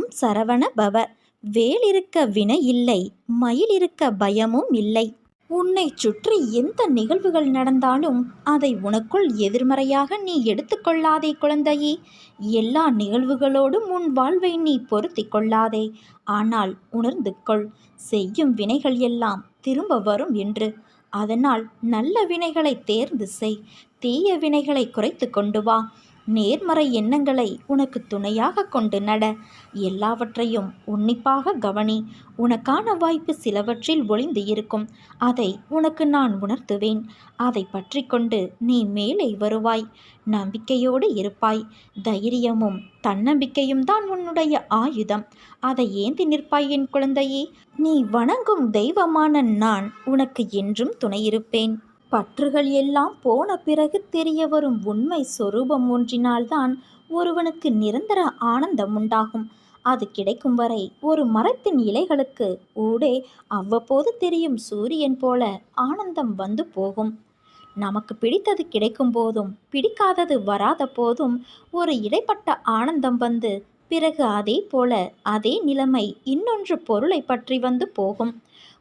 ஓம் சரவண பவ. வேல் இருக்க வினை இல்லை மயில் இருக்க பயமும் இல்லை. உன்னை சுற்றி எந்த நிகழ்வுகள் நடந்தாலும் அதை உனக்குள் எதிர்மறையாக நீ எடுத்துக்கொள்ளாதே குழந்தையே. எல்லா நிகழ்வுகளோடும் உன் வாழ்வை நீ பொருத்தி கொள்ளாதே. ஆனால் உணர்ந்து கொள் செய்யும் வினைகள் எல்லாம் திரும்ப வரும் என்று. அதனால் நல்ல வினைகளை தேர்ந்து செய் தீய வினைகளை குறைத்து கொண்டு வா. நேர்மறை எண்ணங்களை உனக்கு துணையாக கொண்டு நட. எல்லாவற்றையும் உன்னிப்பாக கவனி. உனக்கான வாய்ப்பு சிலவற்றில் ஒளிந்து இருக்கும். அதை உனக்கு நான் உணர்த்துவேன். அதை பற்றி கொண்டு நீ மேலே வருவாய். நம்பிக்கையோடு இருப்பாய். தைரியமும் தன்னம்பிக்கையும் தான் உன்னுடைய ஆயுதம். அதை ஏந்தி நிற்பாய் என் குழந்தையே. நீ வணங்கும் தெய்வமான நான் உனக்கு என்றும் துணையிருப்பேன். பற்றுகள் எல்லாம் போன பிறகு தெரிய வரும் உண்மை சொரூபம் ஒன்றினால்தான் ஒருவனுக்கு நிரந்தர ஆனந்தம் உண்டாகும். அது கிடைக்கும் வரை ஒரு மரத்தின் இலைகளுக்கு ஊடே அவ்வப்போது தெரியும் சூரியன் போல ஆனந்தம் வந்து போகும். நமக்கு பிடித்தது கிடைக்கும் போதும் பிடிக்காதது வராத போதும் ஒரு இடைப்பட்ட ஆனந்தம் வந்து பிறகு அதே போல அதே நிலைமை இன்னொன்று பொருளை பற்றி வந்து போகும்.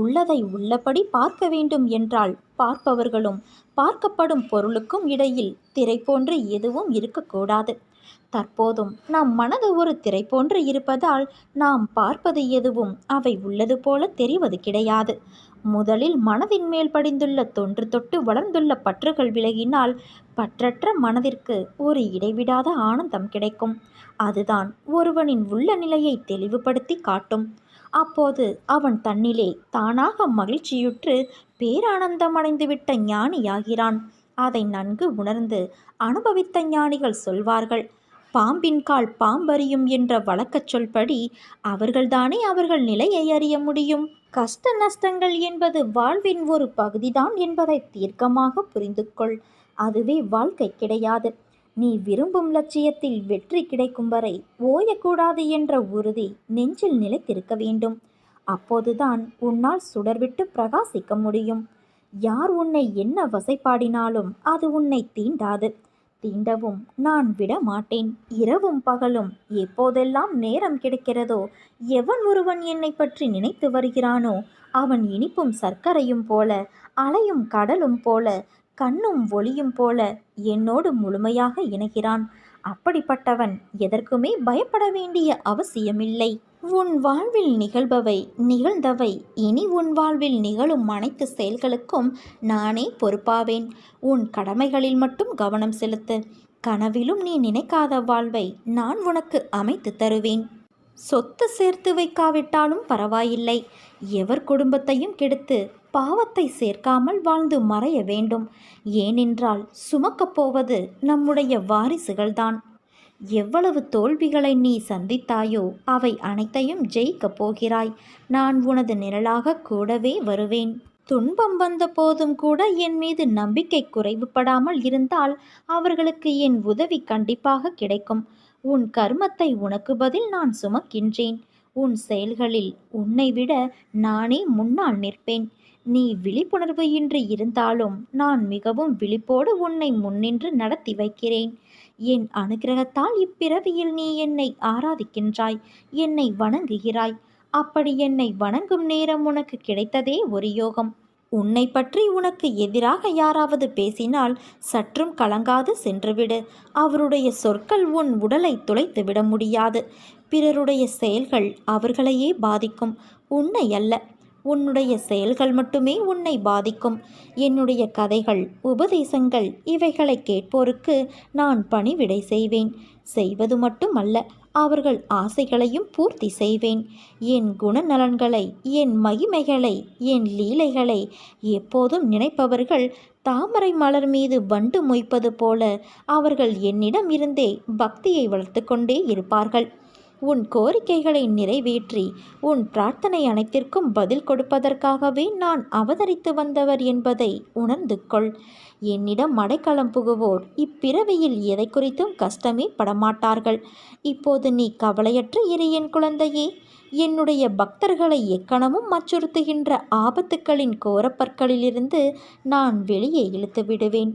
உள்ளதை உள்ளபடி பார்க்க வேண்டும் என்றால் பார்ப்பவர்களும். பார்க்கப்படும் பொருளுக்கும் இடையில் திரை போன்று எதுவும் இருக்கக்கூடாது. தற்போதும் நம் மனது ஒரு திரை போன்று இருப்பதால் நாம் பார்ப்பது எதுவும் அவை உள்ளது போல தெரிவது கிடையாது. முதலில் மனதின் மேல் படிந்துள்ள தொன்று தொட்டு வளர்ந்துள்ள பற்றுகள் விலகினால் பற்றற்ற மனதிற்கு ஒரு இடைவிடாத ஆனந்தம் கிடைக்கும். அதுதான் ஒருவனின் உள்ள நிலையை தெளிவுபடுத்தி காட்டும். அப்போது அவன் தன்னிலே தானாக மகிழ்ச்சியுற்று பேரானந்தம் அடைந்துவிட்ட ஞானியாகிறான். அதை நன்கு உணர்ந்து அனுபவித்த ஞானிகள் சொல்வார்கள் பாம்பின் கால் பாம்பறியும் என்ற வழக்கச் சொல்படி அவர்கள்தானே அவர்கள் நிலையை அறிய முடியும்? கஷ்ட நஷ்டங்கள் என்பது வாழ்வின் ஒரு பகுதிதான் என்பதை தீர்க்கமாக புரிந்து கொள் அதுவே வாழ்க்கை கிடையாது. நீ விரும்பும் லட்சியத்தில் வெற்றி கிடைக்கும் வரை ஓயக்கூடாது என்ற உறுதி நெஞ்சில் நிலைத்திருக்க வேண்டும். அப்போதுதான் உன்னால் சுடர்விட்டு பிரகாசிக்க முடியும். யார் உன்னை என்ன வசைப்பாடினாலும் அது உன்னை தீண்டாது. தீண்டவும் நான் விட மாட்டேன். இரவும் பகலும் எப்போதெல்லாம் நேரம் கிடைக்கிறதோ எவன் ஒருவன் என்னை பற்றி நினைத்து வருகிறானோ அவன் இனிப்பும் சர்க்கரையும் போல அலையும் கடலும் போல கண்ணும் ஒளியும் போல என்னோடு முழுமையாக இணைகிறான். அப்படிப்பட்டவன் எதற்குமே பயப்பட வேண்டிய அவசியமில்லை. உன் வாழ்வில் நிகழ்பவை நிகழ்ந்தவை இனி உன் வாழ்வில் நிகழும் அனைத்து செயல்களுக்கும் நானே பொறுப்பாவேன். உன் கடமைகளில் மட்டும் கவனம் செலுத்து. கனவிலும் நீ நினைக்காத வாழ்வை நான் உனக்கு அமைத்து தருவேன். சொத்து சேர்த்து வைக்காவிட்டாலும் பரவாயில்லை. எவர் குடும்பத்தையும் கெடுத்து பாவத்தை சேர்க்காமல் வாழ்ந்து மறைய வேண்டும். ஏனென்றால் சுமக்கப் போவது நம்முடைய வாரிசுகள்தான். எவ்வளவு தோல்விகளை நீ சந்தித்தாயோ அவை அனைத்தையும் ஜெயிக்கப் போகிறாய். நான் உனது நிழலாக கூடவே வருவேன். துன்பம் வந்த போதும் கூட என் மீது நம்பிக்கை குறைவுபடாமல் இருந்தால் அவர்களுக்கு என் உதவி கண்டிப்பாக கிடைக்கும். உன் கர்மத்தை உனக்கு பதில் நான் சுமக்கின்றேன். உன் செயல்களில் உன்னை விட நானே முன்னால் நிற்பேன். நீ விழிப்புணர்வு இன்றி இருந்தாலும் நான் மிகவும் விழிப்போடு உன்னை முன்னின்று நடத்தி வைக்கிறேன். என் அனுகிரகத்தால் இப்பிறவியில் நீ என்னை ஆராதிக்கின்றாய் என்னை வணங்குகிறாய். அப்படி என்னை வணங்கும் நேரம் உனக்கு கிடைத்ததே ஒரு யோகம். உன்னை பற்றி உனக்கு எதிராக யாராவது பேசினால் சற்றும் கலங்காது சென்றுவிடு. அவருடைய சொற்கள் உன் உடலை துளைத்து விட முடியாது. பிறருடைய செயல்கள் அவர்களையே பாதிக்கும். உன்னை அல்ல உன்னுடைய செயல்கள் மட்டுமே உன்னை பாதிக்கும். என்னுடைய கதைகள் உபதேசங்கள் இவைகளை கேட்போருக்கு நான் பணிவிடை செய்வேன். செய்வது மட்டுமல்ல அவர்கள் ஆசைகளையும் பூர்த்தி செய்வேன். என் குணநலன்களை என் மகிமைகளை என் லீலைகளை எப்போதும் நினைப்பவர்கள் தாமரை மலர் மீது வண்டு மொய்ப்பது போல அவர்கள் என்னிடம் இருந்தே பக்தியை வளர்த்து கொண்டே இருப்பார்கள். உன் கோரிக்கைகளை நிறைவேற்றி உன் பிரார்த்தனை அனைத்திற்கும் பதில் கொடுப்பதற்காகவே நான் அவதரித்து வந்தவர் என்பதை உணர்ந்து கொள். என்னிடம் மடைக்கலம் புகுவோர் இப்பிறவியில் எதை குறித்தும் கஷ்டமே படமாட்டார்கள். இப்போது நீ கவலையற்று இரு என் குழந்தையே. என்னுடைய பக்தர்களை எக்கணமும் அச்சுறுத்துகின்ற ஆபத்துக்களின் கோரப்பற்களிலிருந்து நான் வெளியே இழுத்து விடுவேன்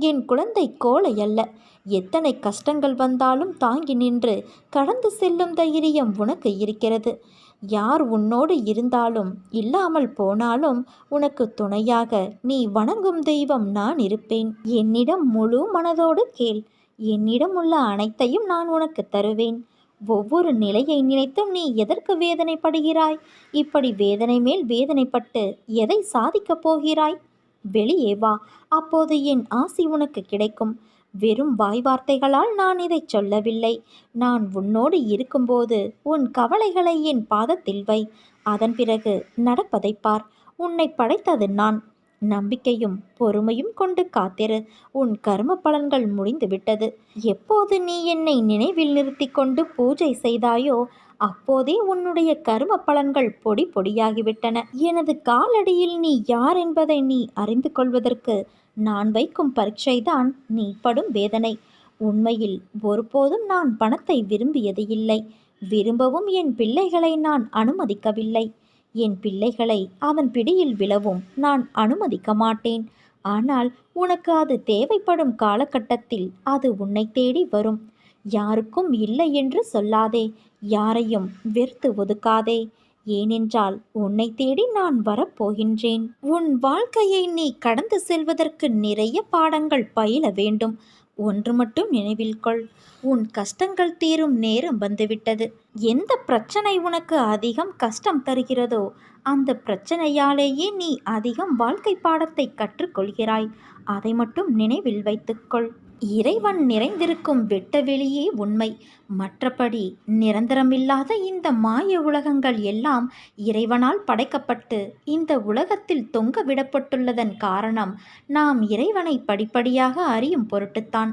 என் குழந்தை கோழை அல்ல. எத்தனை கஷ்டங்கள் வந்தாலும் தாங்கி நின்று கடந்து செல்லும் தைரியம் உனக்கு இருக்கிறது. யார் உன்னோடு இருந்தாலும் இல்லாமல் போனாலும் உனக்கு துணையாக நீ வணங்கும் தெய்வம் நான் இருப்பேன். என்னிடம் முழு மனதோடு கேள். என்னிடம் உள்ள அனைத்தையும் நான் உனக்கு தருவேன். ஒவ்வொரு நிலையை நினைத்தும் நீ எதற்கு வேதனைப்படுகிறாய்? இப்படி வேதனை மேல் வேதனைப்பட்டு எதை சாதிக்கப் போகிறாய்? வெளியே வா. அப்போது என் ஆசி உனக்கு கிடைக்கும். வெறும் வாய் வார்த்தைகளால் நான் இதை சொல்லவில்லை. நான் உன்னோடு இருக்கும்போது உன் கவலைகளை என் பாதத்தில் வை. அதன் பிறகு நடப்பதை பார். உன்னை படைத்தது நான். நம்பிக்கையும் பொறுமையும் கொண்டு காத்திரு. உன் கர்ம பலன்கள் முடிந்துவிட்டது. எப்போது நீ என்னை நினைவில் நிறுத்தி கொண்டு பூஜை செய்தாயோ அப்போதே உன்னுடைய கரும பலன்கள் பொடி பொடியாகிவிட்டன. எனது காலடியில் நீ யார் என்பதை நீ அறிந்து கொள்வதற்கு நான் வைக்கும் பரீட்சைதான் நீ படும் வேதனை. உண்மையில் ஒருபோதும் நான் பணத்தை விரும்பியது இல்லை. விரும்பவும் என் பிள்ளைகளை நான் அனுமதிக்கவில்லை. என் பிள்ளைகளை அவன் பிடியில் விழவும் நான் அனுமதிக்க மாட்டேன். ஆனால் உனக்கு அது தேவைப்படும் காலகட்டத்தில் அது உன்னை தேடி வரும். யாருக்கும் இல்லை என்று சொல்லாதே யாரையும் வெறுத்து ஒதுக்காதே. ஏனென்றால் உன்னை தேடி நான் வரப்போகின்றேன். உன் வாழ்க்கையை நீ கடந்து செல்வதற்கு நிறைய பாடங்கள் பயில வேண்டும். ஒன்று மட்டும் நினைவில் கொள். உன் கஷ்டங்கள் தீரும் நேரம் வந்துவிட்டது. எந்த பிரச்சனை உனக்கு அதிகம் கஷ்டம் தருகிறதோ அந்த பிரச்சனையாலேயே நீ அதிகம் வாழ்க்கை பாடத்தை கற்றுக்கொள்கிறாய். அதை மட்டும் நினைவில் வைத்துக்கொள் இறைவன் நிறைந்திருக்கும் வெட்டவெளியே உண்மை. மற்றபடி நிரந்தரமில்லாத இந்த மாய உலகங்கள் எல்லாம் இறைவனால் படைக்கப்பட்டு இந்த உலகத்தில் தொங்க விடப்பட்டுள்ளதன் காரணம் நாம் இறைவனை படிப்படியாக அறியும் பொருட்டுத்தான்.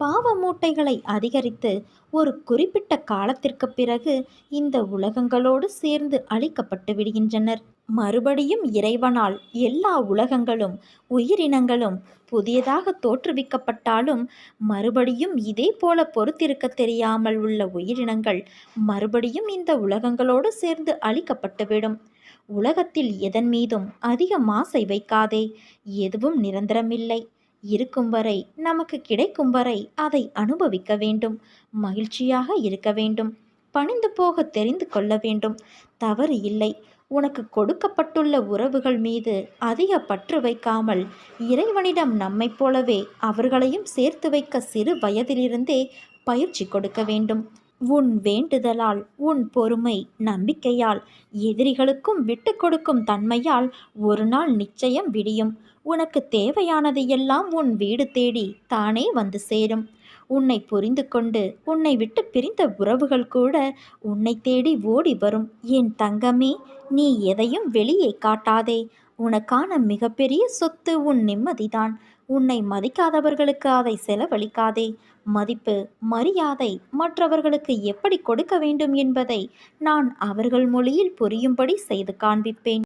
பாவ மூட்டைகளை அதிகரித்து ஒரு குறிப்பிட்ட காலத்திற்கு பிறகு இந்த உலகங்களோடு சேர்ந்து அழிக்கப்பட்டு விடுகின்றனர். மறுபடியும் இறைவனால் எல்லா உலகங்களும் உயிரினங்களும் புதியதாக தோற்றுவிக்கப்பட்டாலும் மறுபடியும் இதே போல பொறுத்திருக்க தெரியாமல் உள்ள உயிரினங்கள் மறுபடியும் இந்த உலகங்களோடு சேர்ந்து அழிக்கப்பட்டுவிடும் உலகத்தில் எதன் மீதும் அதிக மாசை வைக்காதே எதுவும் நிரந்தரமில்லை. இருக்கும் வரை நமக்கு கிடைக்கும் வரை அதை அனுபவிக்க வேண்டும். மகிழ்ச்சியாக இருக்க வேண்டும். பணிந்து போக தெரிந்து கொள்ள வேண்டும். தவறு இல்லை. உனக்கு கொடுக்கப்பட்டுள்ள உறவுகள் மீது அதிக பற்று வைக்காமல் இறைவனிடம் நம்மைப் போலவே அவர்களையும் சேர்த்து வைக்க சிறு வயதிலிருந்தே பயிற்சி கொடுக்க வேண்டும். உன் வேண்டுதலால் உன் பொறுமை நம்பிக்கையால் எதிரிகளுக்கும் விட்டு கொடுக்கும் தன்மையால் ஒரு நாள் நிச்சயம் விடியும். உனக்கு தேவையானது எல்லாம் உன் வீடு தேடி தானே வந்து சேரும். உன்னை புரிந்து கொண்டு உன்னை விட்டு பிரிந்த உறவுகள் கூட உன்னை தேடி ஓடி வரும். என் தங்கமே நீ எதையும் வெளியே காட்டாதே. உனக்கான மிகப்பெரிய சொத்து உன் நிம்மதிதான். உன்னை மதிக்காதவர்களுக்கு அதை செலவழிக்காதே. மதிப்பு மரியாதை மற்றவர்களுக்கு எப்படி கொடுக்க வேண்டும் என்பதை நான் அவர்கள் மொழியில் புரியும்படி செய்து காண்பிப்பேன்.